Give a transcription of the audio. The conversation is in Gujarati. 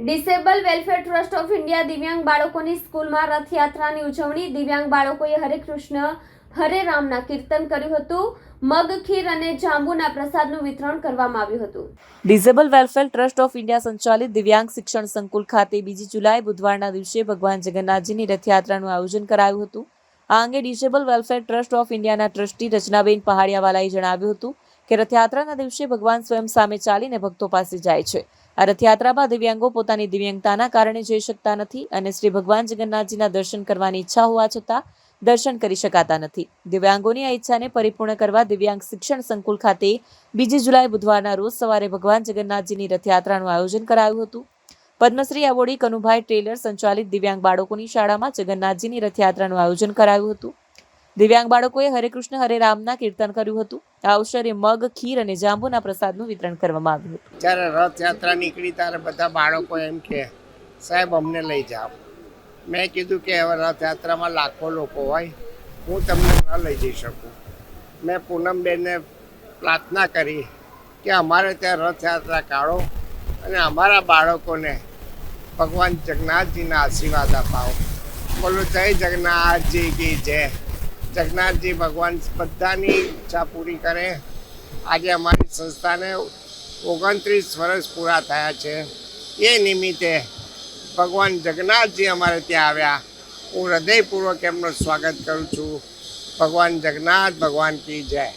Disable welfare trust of India દિવ્યાંગ બાળકોની સ્કૂલમાં રથયાત્રાની ઉજવણી. દિવ્યાંગ બાળકોએ હરે કૃષ્ણ, હરે રામના કીર્તન કર્યું હતું. મગ, ખીર અને જાંબુના પ્રસાદનું વિતરણ કરવામાં આવ્યું હતું. Disable welfare trust of India સંચાલિત દિવ્યાંગ શિક્ષણ સંકુલ ખાતે બીજી જુલાઈ બુધવારના દિવસે ભગવાન જગન્નાથજીની રથયાત્રાનું આયોજન કરાયું હતું. આ અંગે ડિઝેબલ વેલફેર ટ્રસ્ટ ઓફ ઇન્ડિયાના ટ્રસ્ટી રચનાબેન પહાડિયાવાલાએ જણાવ્યું હતું કે રથયાત્રાના દિવસે ભગવાન સ્વયં સામે ચાલીને ભક્તો પાસે જાય છે. આ રથયાત્રામાં દિવ્યાંગો પોતાની દિવ્યાંગતાના કારણે જઈ શકતા નથી અને શ્રી ભગવાન જગન્નાથજીના દર્શન કરવાની ઈચ્છા હોવા છતાં દર્શન કરી શકાતા નથી. દિવ્યાંગોની આ ઈચ્છાને પરિપૂર્ણ કરવા દિવ્યાંગ શિક્ષણ સંકુલ ખાતે બીજી જુલાઈ બુધવારના રોજ સવારે ભગવાન જગન્નાથજીની રથયાત્રાનું આયોજન કરાયું હતું. પદ્મશ્રી એવોર્ડી કનુભાઈ ટ્રેલર સંચાલિત દિવ્યાંગ બાળકોની શાળામાં જગન્નાથજીની રથયાત્રાનું આયોજન કરાયું હતું. દિવ્યાંગ બાળકોએ હરે કૃષ્ણ, હરે રામના કીર્તન કર્યું હતું. આ અવસરે મગ, ખીર અને જાંબુના પ્રસાદનું વિતરણ કરવામાં આવ્યું હતું. જ્યારે રથયાત્રા નીકળી ત્યારે બધા બાળકો એમ કે, સાહેબ, અમને લઈ જાઓ. મેં કીધું કે, હવે રથયાત્રામાં લાખો લોકો હોય. હું તમને ન લઈ જઈ શકું. મેં પૂનમબેનને પ્રાર્થના કરી કે, અમારે ત્યાં રથયાત્રા કાઢો અને અમારા બાળકોને ભગવાન જગન્નાથજીના આશીર્વાદ અપાવો. બોલો, જય જગન્નાથજી કી જય. જગન્નાથજી ભગવાન બધાની ઈચ્છા પૂરી કરે. આજે અમારી સંસ્થાને ઓગણત્રીસ વર્ષ પૂરા થયા છે. એ નિમિત્તે ભગવાન જગન્નાથજી અમારે ત્યાં આવ્યા. હું હૃદયપૂર્વક એમનું સ્વાગત કરું છું. ભગવાન જગન્નાથ, ભગવાન કી જય.